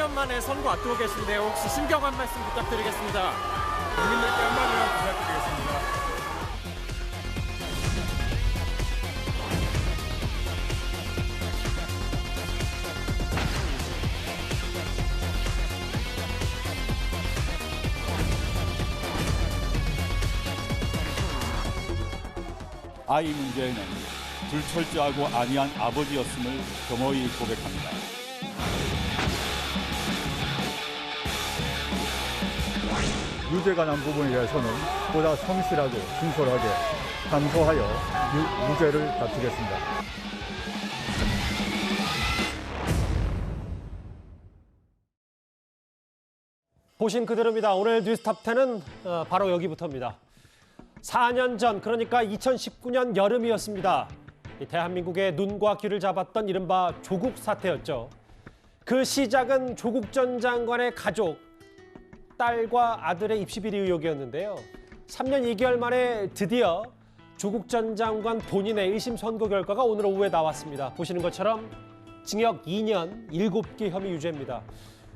재판 3년 만에 선고 앞두고 계신데요. 혹시 심경 한 말씀 부탁드리겠습니다. 국민들께 한마디만 부탁드리겠습니다. 아이 문제에는 불철저하고 안이한 아버지였음을 겸허히 고백합니다. 유죄가 난 부분에 대해서는 보다 성실하고 진솔하게 감소하여 유, 무죄를 다투겠습니다. 보신 그대로입니다. 오늘 뉴스탑 10은 어, 바로 여기부터입니다. 4년 전 그러니까 2019년 여름이었습니다. 이 대한민국의 눈과 귀를 잡았던 이른바 조국 사태였죠. 그 시작은 조국 전 장관의 가족, 딸과 아들의 입시 비리 의혹이었는데요. 3년 2개월 만에 드디어 조국 전 장관 본인의 1심 선고 결과가 오늘 오후에 나왔습니다. 보시는 것처럼 징역 2년 7개 혐의 유죄입니다.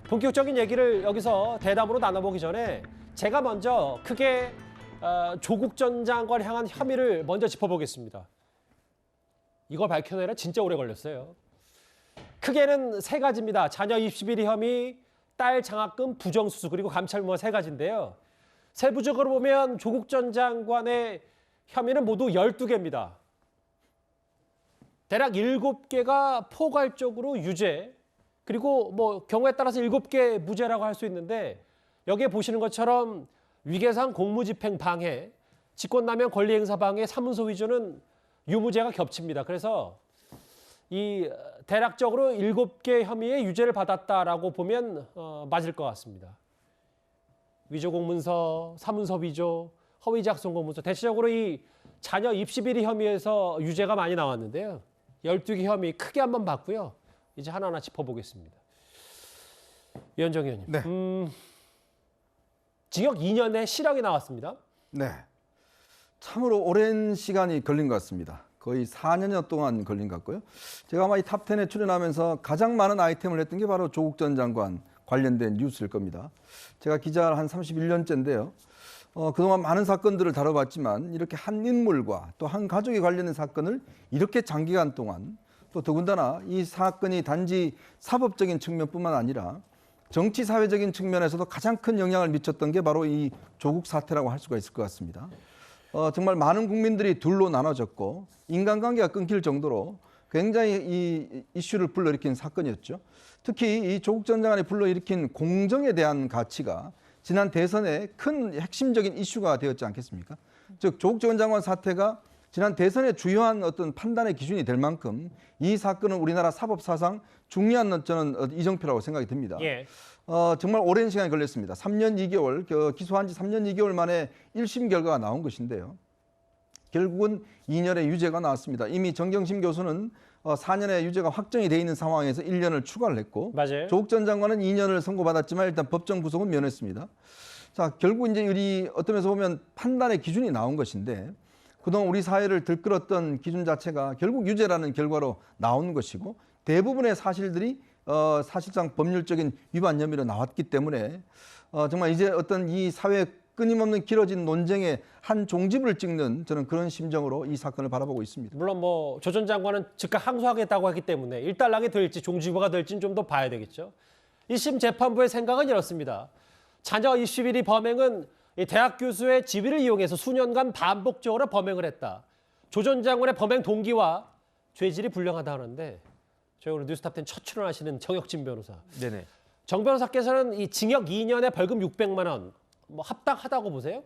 본격적인 얘기를 여기서 대담으로 나눠보기 전에 제가 먼저 크게 어, 조국 전 장관 향한 혐의를 먼저 짚어보겠습니다. 이걸 밝혀내려 진짜 오래 걸렸어요. 크게는 세 가지입니다. 자녀 입시 비리 혐의, 딸 장학금 부정수수 그리고 감찰무가 세 가지인데요. 세부적으로 보면 조국 전 장관의 혐의는 모두 12개입니다. 대략 7개가 포괄적으로 유죄, 그리고 뭐 경우에 따라서 7개 무죄라고 할 수 있는데 여기에 보시는 것처럼 위계상 공무집행 방해, 직권남용 권리행사 방해, 사문서 위조는 유무죄가 겹칩니다. 그래서 이 대략적으로 7개 혐의의 유죄를 받았다라고 보면 어, 맞을 것 같습니다. 위조 공문서, 사문서 위조, 허위 작성 공문서 대체적으로 이 자녀 입시 비리 혐의에서 유죄가 많이 나왔는데요. 12개 혐의 크게 한번 봤고요. 이제 하나하나 짚어보겠습니다. 위원정 의원님. 네. 음, 징역 2년의 실형이 나왔습니다. 네. 참으로 오랜 시간이 걸린 것 같습니다. 거의 4년여 동안 걸린 것 같고요. 제가 아마 이 탑10에 출연하면서 가장 많은 아이템을 했던 게 바로 조국 전 장관 관련된 뉴스일 겁니다. 제가 기자를 한 31년째인데요. 어, 그동안 많은 사건들을 다뤄봤지만 이렇게 한 인물과 또 한 가족에 관련된 사건을 이렇게 장기간 동안 또 더군다나 이 사건이 단지 사법적인 측면뿐만 아니라 정치 사회적인 측면에서도 가장 큰 영향을 미쳤던 게 바로 이 조국 사태라고 할 수가 있을 것 같습니다. 어, 정말 많은 국민들이 둘로 나눠졌고 인간관계가 끊길 정도로 굉장히 이 이슈를 불러일으킨 사건이었죠. 특히 이 조국 전 장관이 불러일으킨 공정에 대한 가치가 지난 대선에 큰 핵심적인 이슈가 되었지 않겠습니까? 즉 조국 전 장관 사태가 지난 대선의 주요한 어떤 판단의 기준이 될 만큼 이 사건은 우리나라 사법 사상 중요한 저는 어, 이정표라고 생각이 듭니다. 예. 어, 정말 오랜 시간이 걸렸습니다. 3년 2개월, 그 기소한 지 3년 2개월 만에 1심 결과가 나온 것인데요. 결국은 2년의 유죄가 나왔습니다. 이미 정경심 교수는 어, 4년의 유죄가 확정이 돼 있는 상황에서 1년을 추가를 했고 맞아요. 조국 전 장관은 2년을 선고받았지만 일단 법정 구속은 면했습니다. 자, 결국 이제 우리 어떤 면에서 보면 판단의 기준이 나온 것인데 그동안 우리 사회를 들끓었던 기준 자체가 결국 유죄라는 결과로 나온 것이고 대부분의 사실들이 어, 사실상 법률적인 위반 혐의로 나왔기 때문에 어, 정말 이제 어떤 이 사회 끊임없는 길어진 논쟁의 한 종집을 찍는 저는 그런 심정으로 이 사건을 바라보고 있습니다. 물론 뭐 조 전 장관은 즉각 항소하겠다고 했기 때문에 일단락이 될지 종지부가 될지는 좀 더 봐야 되겠죠. 1심 재판부의 생각은 이렇습니다. 자녀 입시 비리 범행은 이 대학 교수의 지위를 이용해서 수년간 반복적으로 범행을 했다. 조 전 장관의 범행 동기와 죄질이 불량하다 하는데 저희 오늘 뉴스탑10 첫 출연하시는 정혁진 변호사. 네네. 정 변호사께서는 이 징역 2년에 벌금 600만 원 뭐 합당하다고 보세요?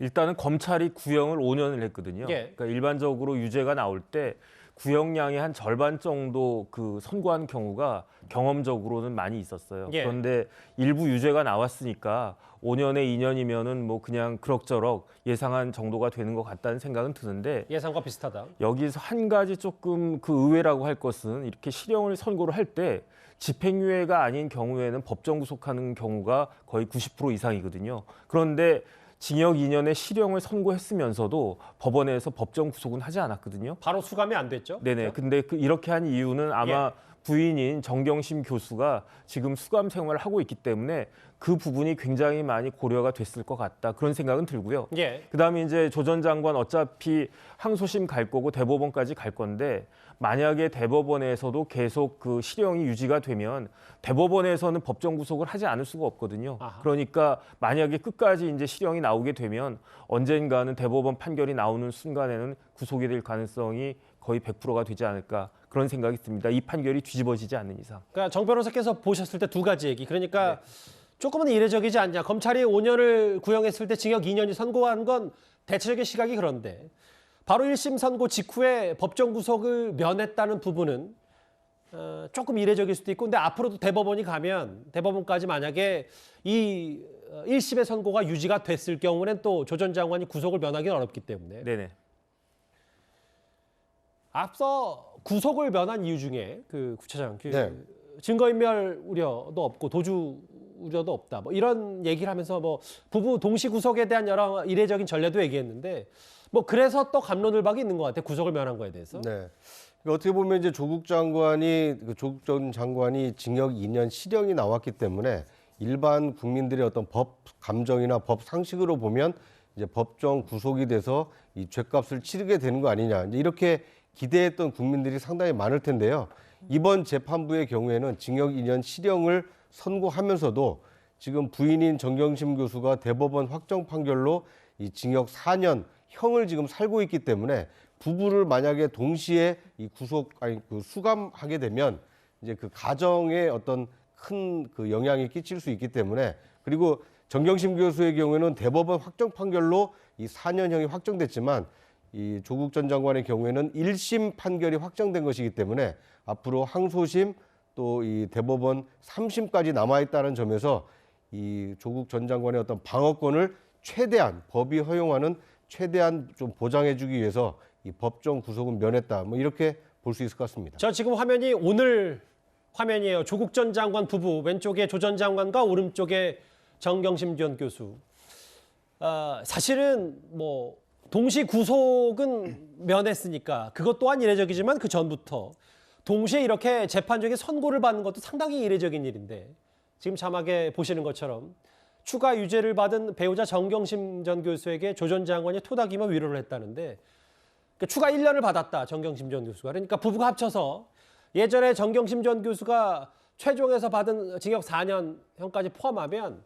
일단은 검찰이 구형을 5년을 했거든요. 예. 그러니까 일반적으로 유죄가 나올 때 구형량의 한 절반 정도 그 선고한 경우가 경험적으로는 많이 있었어요. 예. 그런데 일부 유죄가 나왔으니까 5년에 2년이면은 뭐 그냥 그럭저럭 예상한 정도가 되는 것 같다는 생각은 드는데 예상과 비슷하다. 여기서 한 가지 조금 그 의외라고 할 것은 이렇게 실형을 선고를 할 때 집행유예가 아닌 경우에는 법정 구속하는 경우가 거의 90% 이상이거든요. 그런데 징역 2년의 실형을 선고했으면서도 법원에서 법정 구속은 하지 않았거든요. 바로 수감이 안 됐죠? 네네. 근데 그 이렇게 한 이유는 아마 부인인 정경심 교수가 지금 수감 생활을 하고 있기 때문에 그 부분이 굉장히 많이 고려가 됐을 것 같다 그런 생각은 들고요. 예. 그다음에 이제 조 전 장관 어차피 항소심 갈 거고 대법원까지 갈 건데 만약에 대법원에서도 계속 그 실형이 유지가 되면 대법원에서는 법정 구속을 하지 않을 수가 없거든요. 아하. 그러니까 만약에 끝까지 이제 실형이 나오게 되면 언젠가는 대법원 판결이 나오는 순간에는 구속이 될 가능성이 거의 100%가 되지 않을까 그런 생각이 듭니다. 이 판결이 뒤집어지지 않는 이상. 그러니까 정 변호사께서 보셨을 때 두 가지 얘기. 그러니까 조금은 이례적이지 않냐. 검찰이 5년을 구형했을 때 징역 2년이 선고한 건 대체적인 시각이 그런데 바로 1심 선고 직후에 법정 구속을 면했다는 부분은 어, 조금 이례적일 수도 있고 근데 앞으로도 대법원이 가면 대법원까지 만약에 이 어, 1심의 선고가 유지가 됐을 경우는 또 조 전 장관이 구속을 면하기는 어렵기 때문에 네네. 앞서 구속을 면한 이유 중에 그 구차장 그 네. 증거인멸 우려도 없고 도주 우려도 없다. 뭐 이런 얘기를 하면서 뭐 부부 동시 구속에 대한 여러 이례적인 전례도 얘기했는데 뭐 그래서 또 감론을박이 있는 것 같아. 요 구속을 면한 거에 대해서. 네. 그러니까 어떻게 보면 이제 조국 장관이 그 조국 전 장관이 징역 2년 실형이 나왔기 때문에 일반 국민들의 어떤 법 감정이나 법 상식으로 보면 이제 법정 구속이 돼서 이 죄값을 치르게 되는 거 아니냐 이제 이렇게 기대했던 국민들이 상당히 많을 텐데요. 이번 재판부의 경우에는 징역 2년 실형을 선고하면서도 지금 부인인 정경심 교수가 대법원 확정 판결로 이 징역 4년 형을 지금 살고 있기 때문에 부부를 만약에 동시에 이 구속 아니 그 수감하게 되면 이제 그 가정에 어떤 큰 그 영향이 끼칠 수 있기 때문에 그리고 정경심 교수의 경우에는 대법원 확정 판결로 이 4년형이 확정됐지만 이 조국 전 장관의 경우에는 1심 판결이 확정된 것이기 때문에 앞으로 항소심 또 이 대법원 3심까지 남아 있다는 점에서 이 조국 전 장관의 어떤 방어권을 최대한 법이 허용하는 최대한 좀 보장해 주기 위해서 이 법정 구속은 면했다. 뭐 이렇게 볼 수 있을 것 같습니다. 저 지금 화면이 오늘 화면이에요. 조국 전 장관 부부 왼쪽에 조 전 장관과 오른쪽에 정경심 전 교수. 아, 사실은 뭐 동시 구속은 면했으니까 그것 또한 이례적이지만 그 전부터 동시에 이렇게 재판정에 선고를 받는 것도 상당히 이례적인 일인데 지금 자막에 보시는 것처럼 추가 유죄를 받은 배우자 정경심 전 교수에게 조 전 장관이 토닥이며 위로를 했다는데 그러니까 추가 1년을 받았다 정경심 전 교수가. 그러니까 부부가 합쳐서 예전에 정경심 전 교수가 최종에서 받은 징역 4년형까지 포함하면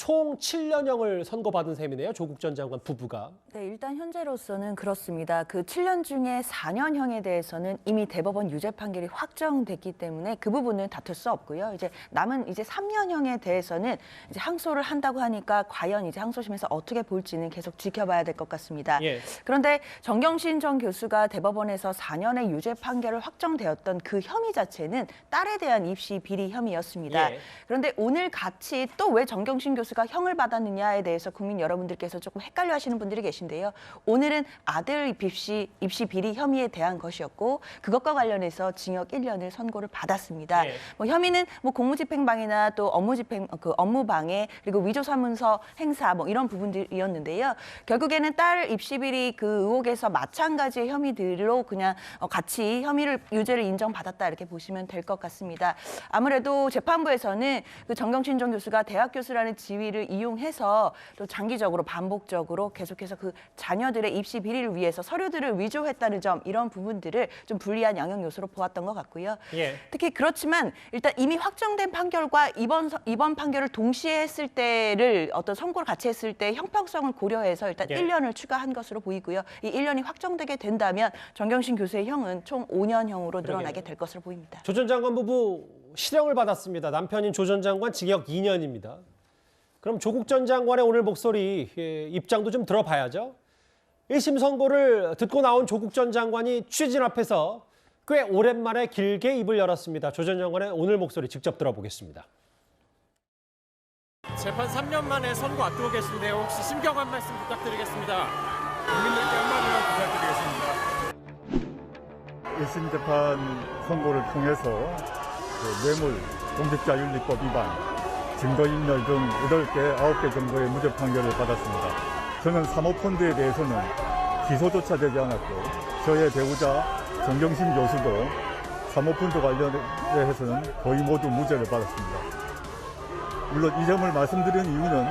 총 7년형을 선고받은 셈이네요 조국 전 장관 부부가 네, 일단 현재로서는 그렇습니다. 그 7년 중에 4년형에 대해서는 이미 대법원 유죄 판결이 확정됐기 때문에 그 부분은 다툴 수 없고요. 이제 남은 이제 3년형에 대해서는 이제 항소를 한다고 하니까 과연 이제 항소심에서 어떻게 볼지는 계속 지켜봐야 될 것 같습니다. 예. 그런데 정경신 전 교수가 대법원에서 4년의 유죄 판결을 확정되었던 그 혐의 자체는 딸에 대한 입시 비리 혐의였습니다. 예. 그런데 오늘 같이 또 왜 정경심 교수 가 형을 받았느냐에 대해서 국민 여러분들께서 조금 헷갈려 하시는 분들이 계신데요. 오늘은 아들 입시, 입시 비리 혐의에 대한 것이었고 그것과 관련해서 징역 1년을 선고를 받았습니다. 예. 뭐 혐의는 뭐 공무집행방해나 또 업무집행 그 업무방해 그리고 위조사문서 행사 뭐 이런 부분들이었는데요. 결국에는 딸 입시 비리 그 의혹에서 마찬가지의 혐의들로 그냥 어, 같이 혐의를 유죄를 인정받았다 이렇게 보시면 될 것 같습니다. 아무래도 재판부에서는 그 정경신 전 교수가 대학 교수라는 지위 를 이용해서 또 장기적으로 반복적으로 계속해서 그 자녀들의 입시 비리를 위해서 서류들을 위조했다는 점 이런 부분들을 좀 불리한 영역 요소로 보았던 것 같고요. 예. 특히 그렇지만 일단 이미 확정된 판결과 이번 서- 이번 판결을 동시에 했을 때를 어떤 선고를 같이 했을 때 형평성을 고려해서 일단 예. 1년을 추가한 것으로 보이고요. 이 1년이 확정되게 된다면 정경심 교수의 형은 총 5년형으로 늘어나게 될 것으로 보입니다. 조 전 장관 부부 실형을 받았습니다. 남편인 조 전 장관 징역 2년입니다. 그럼 조국 전 장관의 오늘 목소리 예, 입장도 좀 들어봐야죠. 1심 선고를 듣고 나온 조국 전 장관이 취재진 앞에서 꽤 오랜만에 길게 입을 열었습니다. 조 전 장관의 오늘 목소리 직접 들어보겠습니다. 재판 3년 만에 선고 앞두고 계신데요. 혹시 심경 한 말씀 부탁드리겠습니다. 국민들께 한마디만 부탁드리겠습니다. 1심 재판 선고를 통해서 그 뇌물 공직자윤리법 위반, 증거인멸 등 8개, 9개 정도의 무죄 판결을 받았습니다. 저는 사모펀드에 대해서는 기소조차 되지 않았고 저의 배우자 정경심 교수도 사모펀드 관련해서는 거의 모두 무죄를 받았습니다. 물론 이 점을 말씀드리는 이유는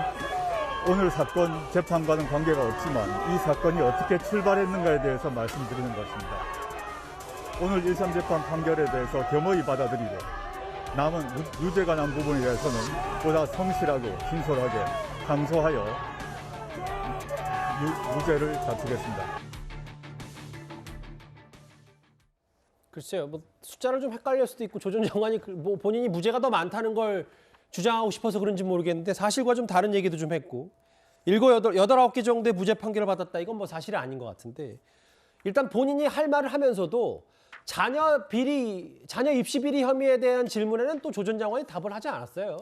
오늘 사건 재판과는 관계가 없지만 이 사건이 어떻게 출발했는가에 대해서 말씀드리는 것입니다. 오늘 1심 재판 판결에 대해서 겸허히 받아들이고 남은 유- 유죄가 난 부분에 대해서는 보다 성실하고 진솔하게 항소하여 유- 무죄를 자치겠습니다. 글쎄요, 뭐 숫자를 좀 헷갈릴 수도 있고 조전 장관이 그- 뭐 본인이 무죄가 더 많다는 걸 주장하고 싶어서 그런지 모르겠는데 사실과 좀 다른 얘기도 좀 했고 일곱 여덟 여덟 아홉 개 정도의 무죄 판결을 받았다 이건 뭐 사실이 아닌 것 같은데 일단 본인이 할 말을 하면서도 자녀 비리 자녀 입시 비리 혐의에 대한 질문에는 또 조 전 장관이 답을 하지 않았어요.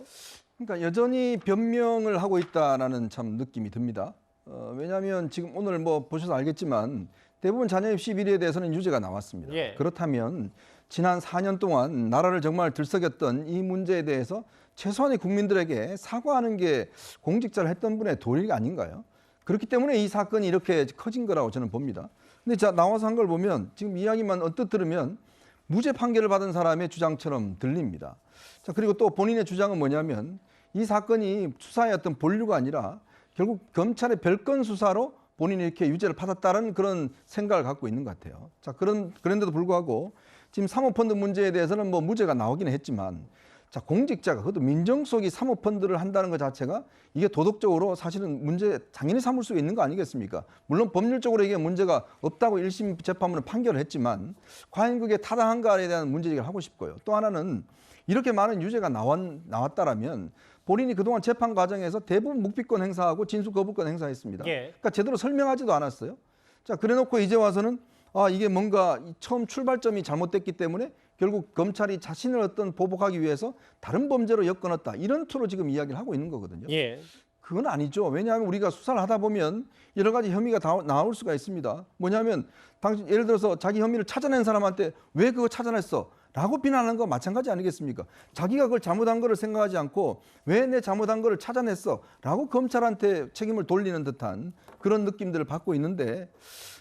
그러니까 여전히 변명을 하고 있다라는 참 느낌이 듭니다. 어, 왜냐하면 지금 오늘 뭐 보셔서 알겠지만 대부분 자녀 입시 비리에 대해서는 유죄가 나왔습니다. 예. 그렇다면 지난 4년 동안 나라를 정말 들썩였던 이 문제에 대해서 최소한의 국민들에게 사과하는 게 공직자를 했던 분의 도리가 아닌가요? 그렇기 때문에 이 사건이 이렇게 커진 거라고 저는 봅니다. 근데 자 나와서 한 걸 보면 지금 이야기만 언뜻 들으면 무죄 판결을 받은 사람의 주장처럼 들립니다. 자 그리고 또 본인의 주장은 뭐냐면 이 사건이 수사의 어떤 본류가 아니라 결국 검찰의 별건 수사로 본인이 이렇게 유죄를 받았다는 그런 생각을 갖고 있는 것 같아요. 자 그런 그런데도 불구하고 지금 사모펀드 문제에 대해서는 뭐 무죄가 나오기는 했지만 자 공직자가 그것도 민정 속이 사모펀드를 한다는 것 자체가 이게 도덕적으로 사실은 문제 당연히 삼을 수 있는 거 아니겠습니까? 물론 법률적으로 이게 문제가 없다고 1심 재판부는 판결을 했지만 과연 그게 타당한가에 대한 문제 제기를 하고 싶고요. 또 하나는 이렇게 많은 유죄가 나왔, 나왔다라면 본인이 그동안 재판 과정에서 대부분 묵비권 행사하고 진술 거부권 행사했습니다. 예. 그러니까 제대로 설명하지도 않았어요. 자, 그래 놓고 이제 와서는 아 이게 뭔가 이 처음 출발점이 잘못됐기 때문에 결국 검찰이 자신을 어떤 보복하기 위해서 다른 범죄로 엮어놨다 이런 투로 지금 이야기를 하고 있는 거거든요. 예. 그건 아니죠. 왜냐하면 우리가 수사를 하다 보면 여러 가지 혐의가 다 나올 수가 있습니다. 뭐냐면 당신 예를 들어서 자기 혐의를 찾아낸 사람한테 왜 그거 찾아냈어? 라고 비난하는 거 마찬가지 아니겠습니까? 자기가 그걸 잘못한 거를 생각하지 않고 왜 내 잘못한 거를 찾아냈어? 라고 검찰한테 책임을 돌리는 듯한 그런 느낌들을 받고 있는데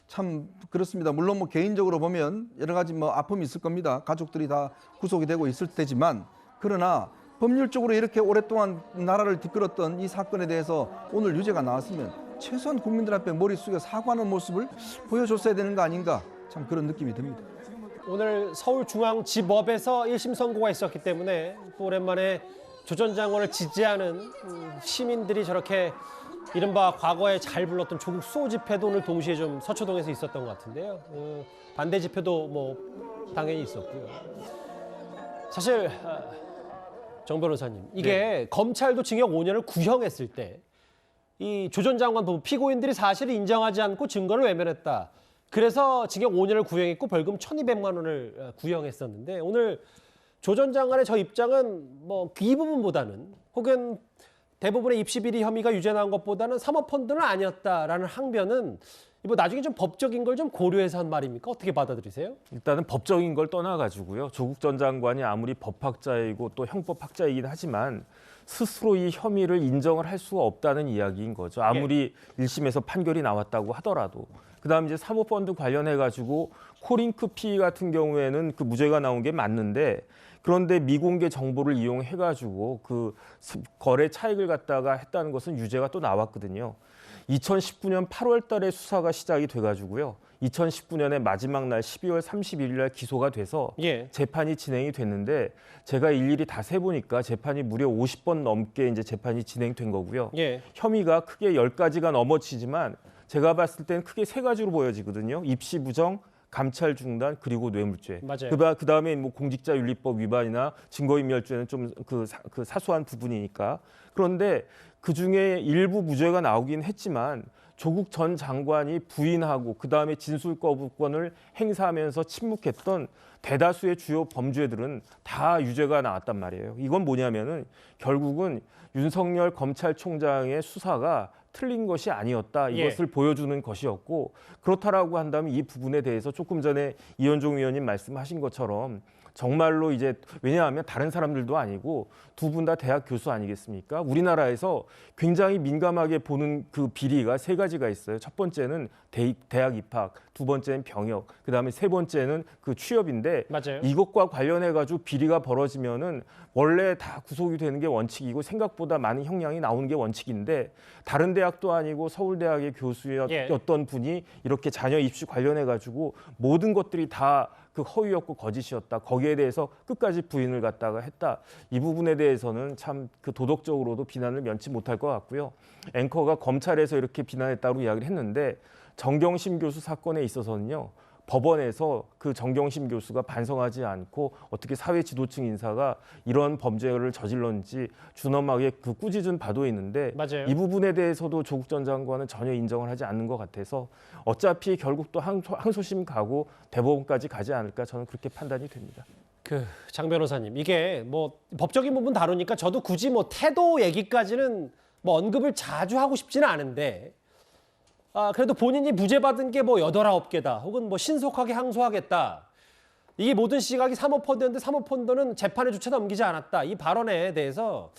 참 그렇습니다. 물론 뭐 개인적으로 보면 여러 가지 뭐 아픔이 있을 겁니다. 가족들이 다 구속이 되고 있을 테지만 그러나 법률적으로 이렇게 오랫동안 나라를 뒤끌었던 이 사건에 대해서 오늘 유죄가 나왔으면 최소한 국민들 앞에 머리 숙여 사과하는 모습을 보여줬어야 되는 거 아닌가 참 그런 느낌이 듭니다. 오늘 서울중앙지법에서 1심 선고가 있었기 때문에 또 오랜만에 조전 장관을 지지하는 음, 시민들이 저렇게 이른바 과거에 잘 불렀던 조국 수호 집회도 오늘 동시에 좀 서초동에서 있었던 것 같은데요. 어, 반대 집회도 뭐 당연히 있었고요. 사실 아, 정 변호사님 이게 검찰도 징역 5년을 구형했을 때 이 조전 장관 부부 피고인들이 사실을 인정하지 않고 증거를 외면했다. 그래서 징역 5년을 구형했고 벌금 1,200만 원을 어, 구형했었는데 오늘 조전 장관의 저 입장은 뭐 이 부분보다는 혹은 대부분의 입시 비리 혐의가 유죄 나온 것보다는 사모펀드는 아니었다라는 항변은 뭐 나중에 좀 법적인 걸 좀 고려해서 한 말입니까? 어떻게 받아들이세요? 일단은 법적인 걸 떠나가지고요. 조국 전 장관이 아무리 법학자이고 또 형법학자이긴 하지만 스스로 이 혐의를 인정을 할 수가 없다는 이야기인 거죠. 아무리 일 1심에서 판결이 나왔다고 하더라도. 그다음 이제 사모펀드 관련해 가지고 코링크 피 같은 경우에는 그 무죄가 나온 게 맞는데 그런데 미공개 정보를 이용해 가지고 그 스- 거래 차익을 갖다가 했다는 것은 유죄가 또 나왔거든요. 2019년 8월 달에 수사가 시작이 돼 가지고요. 2019년의 마지막 날 12월 31일 날 기소가 돼서 예. 재판이 진행이 됐는데 제가 일일이 다 세보니까 재판이 무려 50번 넘게 이제 재판이 진행된 거고요. 예. 혐의가 크게 10가지가 넘어지지만 제가 봤을 땐 크게 세 가지로 보여지거든요. 입시 부정, 감찰 중단 그리고 뇌물죄. 맞아요. 그다 그다음에 뭐 공직자 윤리법 위반이나 증거인멸죄는 좀그 그 사소한 부분이니까. 그런데 그 중에 일부 무죄가 나오긴 했지만 조국 전 장관이 부인하고 그 다음에 진술 거부권을 행사하면서 침묵했던 대다수의 주요 범죄들은 다 유죄가 나왔단 말이에요. 이건 뭐냐면은 결국은 윤석열 검찰총장의 수사가 틀린 것이 아니었다. 예. 이것을 보여주는 것이었고 그렇다라고 한다면 이 부분에 대해서 조금 전에 이현종 의원님 말씀하신 것처럼 정말로 이제 왜냐하면 다른 사람들도 아니고 두 분 다 대학 교수 아니겠습니까? 우리나라에서 굉장히 민감하게 보는 그 비리가 세 가지가 있어요. 첫 번째는 대, 대학 입학, 두 번째는 병역, 그 다음에 세 번째는 그 취업인데 맞아요. 이것과 관련해 가지고 비리가 벌어지면은 원래 다 구속이 되는 게 원칙이고 생각보다 많은 형량이 나오는 게 원칙인데 다른 대학도 아니고 서울대학의 예. 교수였던 분이 이렇게 자녀 입시 관련해 가지고 모든 것들이 다 그 허위였고 거짓이었다. 거기에 대해서 끝까지 부인을 갖다가 했다. 이 부분에 대해서는 참 그 도덕적으로도 비난을 면치 못할 것 같고요. 앵커가 검찰에서 이렇게 비난했다고 이야기를 했는데 정경심 교수 사건에 있어서는요. 법원에서 그 정경심 교수가 반성하지 않고 어떻게 사회 지도층 인사가 이런 범죄를 저질렀는지 준엄하게 그 꾸짖은 바도 있는데 맞아요. 이 부분에 대해서도 조국 전 장관은 전혀 인정을 하지 않는 것 같아서 어차피 결국 또 항소, 항소심 가고 대법원까지 가지 않을까 저는 그렇게 판단이 됩니다. 그 장 변호사님 이게 뭐 법적인 부분 다루니까 저도 굳이 뭐 태도 얘기까지는 뭐 언급을 자주 하고 싶지는 않은데 아 그래도 본인이 무죄 받은 게 뭐 여덟 아홉 개다 혹은 뭐 신속하게 항소하겠다. 이게 모든 시각이 사모펀드였는데 사모펀드는 재판에 조차 넘기지 않았다. 이 발언에 대해서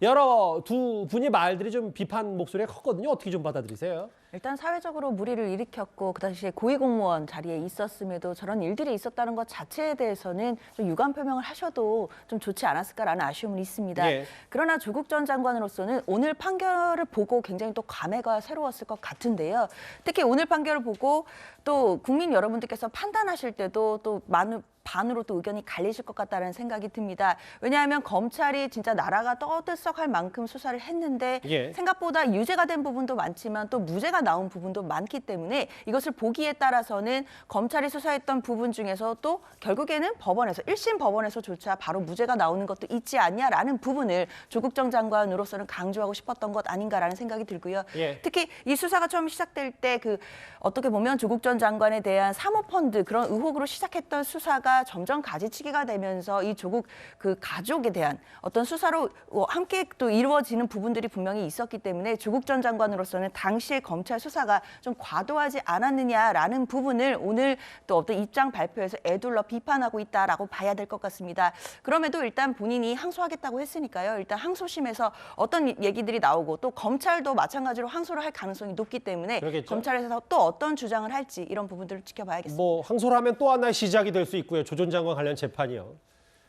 여러 두 분이 말들이 좀 비판 목소리가 컸거든요. 어떻게 좀 받아들이세요? 일단 사회적으로 무리를 일으켰고 그 당시에 고위공무원 자리에 있었음에도 저런 일들이 있었다는 것 자체에 대해서는 좀 유감 표명을 하셔도 좀 좋지 않았을까라는 아쉬움은 있습니다. 예. 그러나 조국 전 장관으로서는 오늘 판결을 보고 굉장히 또 감회가 새로웠을 것 같은데요. 특히 오늘 판결을 보고 또 국민 여러분들께서 판단하실 때도 또 많은 반으로 또 의견이 갈리실 것 같다는 생각이 듭니다. 왜냐하면 검찰이 진짜 나라가 떠들썩할 만큼 수사를 했는데 예. 생각보다 유죄가 된 부분도 많지만 또 무죄가 나온 부분도 많기 때문에 이것을 보기에 따라서는 검찰이 수사했던 부분 중에서 또 결국에는 법원에서 일심 법원에서조차 바로 무죄가 나오는 것도 있지 않냐라는 부분을 조국 전 장관으로서는 강조하고 싶었던 것 아닌가라는 생각이 들고요. 예. 특히 이 수사가 처음 시작될 때 그 어떻게 보면 조국 전 장관에 대한 사모펀드 그런 의혹으로 시작했던 수사가 점점 가지치기가 되면서 이 조국 그 가족에 대한 어떤 수사로 어, 함께 또 이루어지는 부분들이 분명히 있었기 때문에 조국 전 장관으로서는 당시의 검찰 수사가 좀 과도하지 않았느냐라는 부분을 오늘 또 어떤 입장 발표에서 애둘러 비판하고 있다라고 봐야 될 것 같습니다. 그럼에도 일단 본인이 항소하겠다고 했으니까요. 일단 항소심에서 어떤 얘기들이 나오고 또 검찰도 마찬가지로 항소를 할 가능성이 높기 때문에 그러겠죠. 검찰에서 또 어떤 주장을 할지 이런 부분들을 지켜봐야겠습니다. 뭐 항소를 하면 또 하나의 시작이 될 수 있고요. 조 전 장관 관련 재판이요.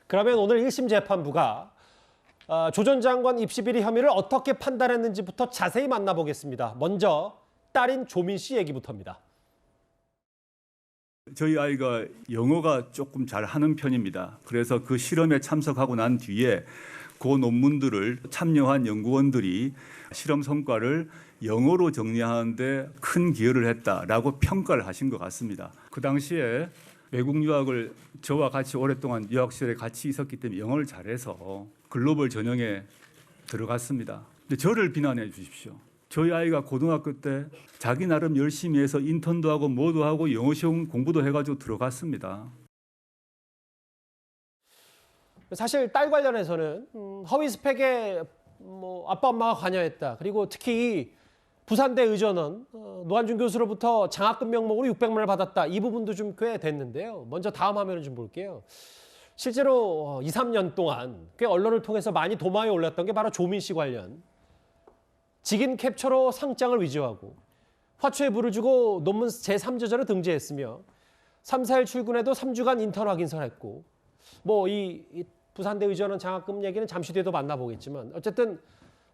그러면 오늘 1심 재판부가 아, 조전 장관 입시 비리 혐의를 어떻게 판단했는지부터 자세히 만나보겠습니다. 먼저 딸인 조민 씨 얘기부터입니다. 저희 아이가 영어가 조금 잘 하는 편입니다. 그래서 그 실험에 참석하고 난 뒤에 그 논문들을 참여한 연구원들이 실험 성과를 영어로 정리하는데 큰 기여를 했다라고 평가를 하신 것 같습니다. 그 당시에 외국 유학을 저와 같이 오랫동안 유학실에 같이 있었기 때문에 영어를 잘해서 글로벌 전형에 들어갔습니다. 근데 저를 비난해 주십시오. 저희 아이가 고등학교 때 자기 나름 열심히 해서 인턴도 하고 뭐도 하고 영어 시험 공부도 해가지고 들어갔습니다. 사실 딸 관련해서는 음, 허위 스펙에 뭐 아빠 엄마가 관여했다. 그리고 특히 부산대 의전원 어, 노한준 교수로부터 장학금 명목으로 600만 원을 받았다. 이 부분도 좀 꽤 됐는데요. 먼저 다음 화면을 좀 볼게요. 실제로 어, 2, 3년 동안 꽤 언론을 통해서 많이 도마에 올랐던 게 바로 조민 씨 관련 직인 캡처로 상장을 위조하고 화초에 불을 주고 논문 제3저자를 등재했으며 3, 4일 출근해도 3주간 인턴 확인서를 했고 뭐이 부산대 의전원 장학금 얘기는 잠시 뒤에도 만나보겠지만 어쨌든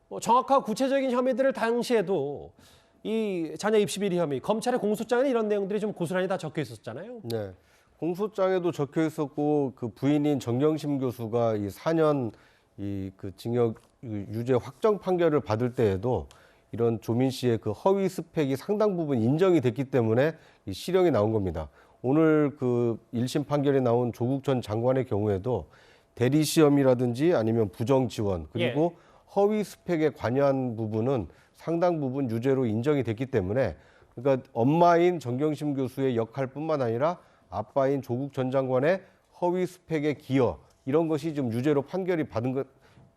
뭐 정확하고 구체적인 혐의들을 당시에도 이 자녀 입시 비리 혐의 검찰의 공소장에 이런 내용들이 좀 고스란히 다 적혀 있었잖아요. 네. 공소장에도 적혀 있었고 그 부인인 정경심 교수가 이 4년 이 그 징역 유죄 확정 판결을 받을 때에도 이런 조민 씨의 그 허위 스펙이 상당 부분 인정이 됐기 때문에 이 실형이 나온 겁니다. 오늘 그 1심 판결이 나온 조국 전 장관의 경우에도 대리 시험이라든지 아니면 부정 지원 그리고 허위 스펙에 관여한 부분은 상당 부분 유죄로 인정이 됐기 때문에 그러니까 엄마인 정경심 교수의 역할뿐만 아니라 아빠인 조국 전 장관의 허위 스펙의 기여 이런 것이 좀 유죄로 판결이 받은 것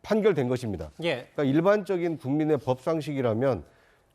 판결된 것입니다. 예. 그러니까 일반적인 국민의 법상식이라면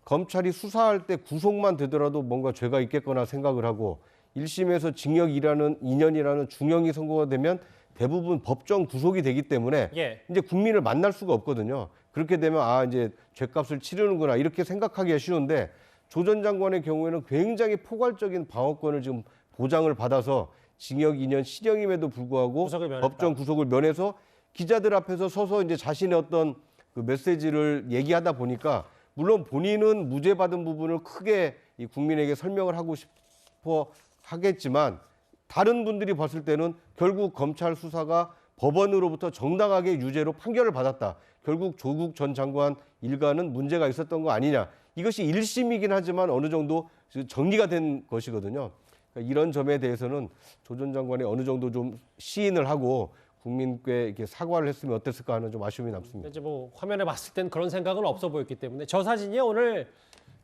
검찰이 수사할 때 구속만 되더라도 뭔가 죄가 있겠거나 생각을 하고 1심에서 징역 2라는 2년이라는 중형이 선고가 되면 대부분 법정 구속이 되기 때문에 예. 이제 국민을 만날 수가 없거든요. 그렇게 되면 아 이제 죄값을 치르는구나 이렇게 생각하기가 쉬운데 조 전 장관의 경우에는 굉장히 포괄적인 방어권을 지금 보장을 받아서 징역 2년 실형임에도 불구하고. 법정 구속을 면해서 기자들 앞에서 서서 이제 자신의 어떤 그 메시지를 얘기하다 보니까 물론 본인은 무죄 받은 부분을 크게 이 국민에게 설명을 하고 싶어 하겠지만 다른 분들이 봤을 때는 결국 검찰 수사가 법원으로부터 정당하게 유죄로 판결을 받았다. 결국 조국 전 장관 일가는 문제가 있었던 거 아니냐. 이것이 1심이긴 하지만 어느 정도 정리가 된 것이거든요. 그러니까 이런 점에 대해서는 조 전 장관이 어느 정도 좀 시인을 하고 국민께 이렇게 사과를 했으면 어땠을까 하는 좀 아쉬움이 남습니다. 이제 뭐 화면에 봤을 땐 그런 생각은 없어 보였기 때문에 저 사진이 오늘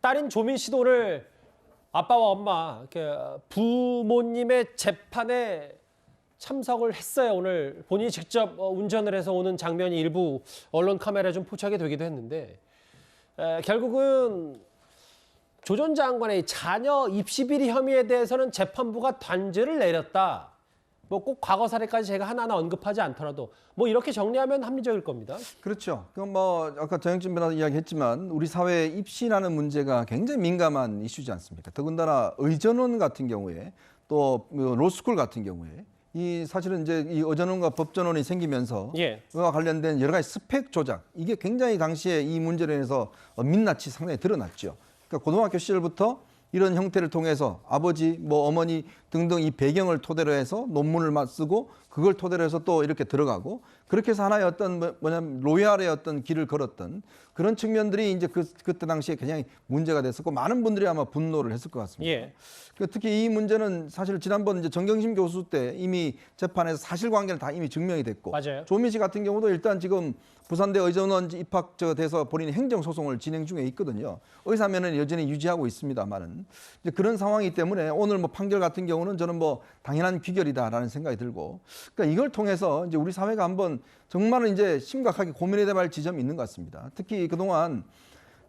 딸인 조민 씨도 오늘 아빠와 엄마 이렇게 부모님의 재판에 참석을 했어요. 오늘 본인이 직접 어, 운전을 해서 오는 장면이 일부 언론 카메라에 좀 포착이 되기도 했는데 에, 결국은 조 전 장관의 자녀 입시 비리 혐의에 대해서는 재판부가 단죄를 내렸다. 뭐 꼭 과거 사례까지 제가 하나하나 언급하지 않더라도 뭐 이렇게 정리하면 합리적일 겁니다. 그렇죠. 그럼 뭐 아까 정영진 변호사 이야기했지만 우리 사회 입시라는 문제가 굉장히 민감한 이슈지 않습니까? 더군다나 의전원 같은 경우에 또뭐 로스쿨 같은 경우에 이 사실은 이제 이 의전원과 법전원이 생기면서 예. 그와 관련된 여러 가지 스펙 조작 이게 굉장히 당시에 이 문제로 인해서 어, 민낯이 상당히 드러났죠. 그러니까 고등학교 시절부터 이런 형태를 통해서 아버지, 뭐 어머니 등등 이 배경을 토대로 해서 논문을 막 쓰고 그걸 토대로 해서 또 이렇게 들어가고 그렇게 해서 하나의 어떤 뭐- 뭐냐면 로얄의 어떤 길을 걸었던 그런 측면들이 이제 그 그때 당시에 굉장히 문제가 됐었고 많은 분들이 아마 분노를 했을 것 같습니다. 예. 그 특히 이 문제는 사실 지난번 이제 정경심 교수 때 이미 재판에서 사실관계는 다 이미 증명이 됐고 맞아요. 조민 씨 같은 경우도 일단 지금 부산대 의전원 입학 저 돼서 본인이 행정 소송을 진행 중에 있거든요. 의사면은 여전히 유지하고 있습니다만은 이제 그런 상황이기 때문에 오늘 뭐 판결 같은 경우는 저는 뭐 당연한 귀결이다라는 생각이 들고 그러니까 이걸 통해서 이제 우리 사회가 한번 정말은 이제 심각하게 고민해야 될 지점이 있는 것 같습니다. 특히 그동안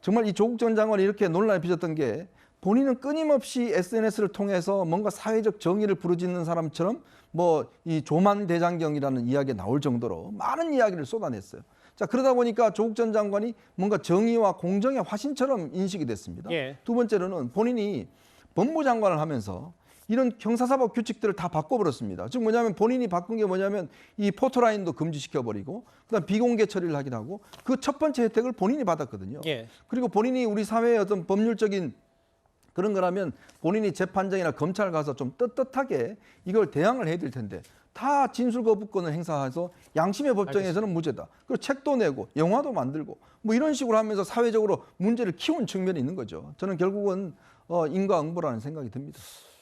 정말 이 조국 전 장관이 이렇게 논란이 빚었던 게 본인은 끊임없이 SNS를 통해서 뭔가 사회적 정의를 부르짖는 사람처럼 뭐 이 조만 대장경이라는 이야기가 나올 정도로 많은 이야기를 쏟아냈어요. 자 그러다 보니까 조국 전 장관이 뭔가 정의와 공정의 화신처럼 인식이 됐습니다. 예. 두 번째로는 본인이 법무장관을 하면서 이런 형사사법 규칙들을 다 바꿔버렸습니다. 즉 뭐냐면 본인이 바꾼 게 뭐냐면 이 포토라인도 금지시켜버리고 그다음 비공개 처리를 하기도 하고 그 첫 번째 혜택을 본인이 받았거든요. 예. 그리고 본인이 우리 사회의 어떤 법률적인 그런 거라면 본인이 재판장이나 검찰 가서 좀 떳떳하게 이걸 대항을 해야 될 텐데 다 진술 거부권을 행사해서 양심의 법정에서는 무죄다. 그리고 책도 내고 영화도 만들고 뭐 이런 식으로 하면서 사회적으로 문제를 키운 측면이 있는 거죠. 저는 결국은 어, 인과응보라는 생각이 듭니다.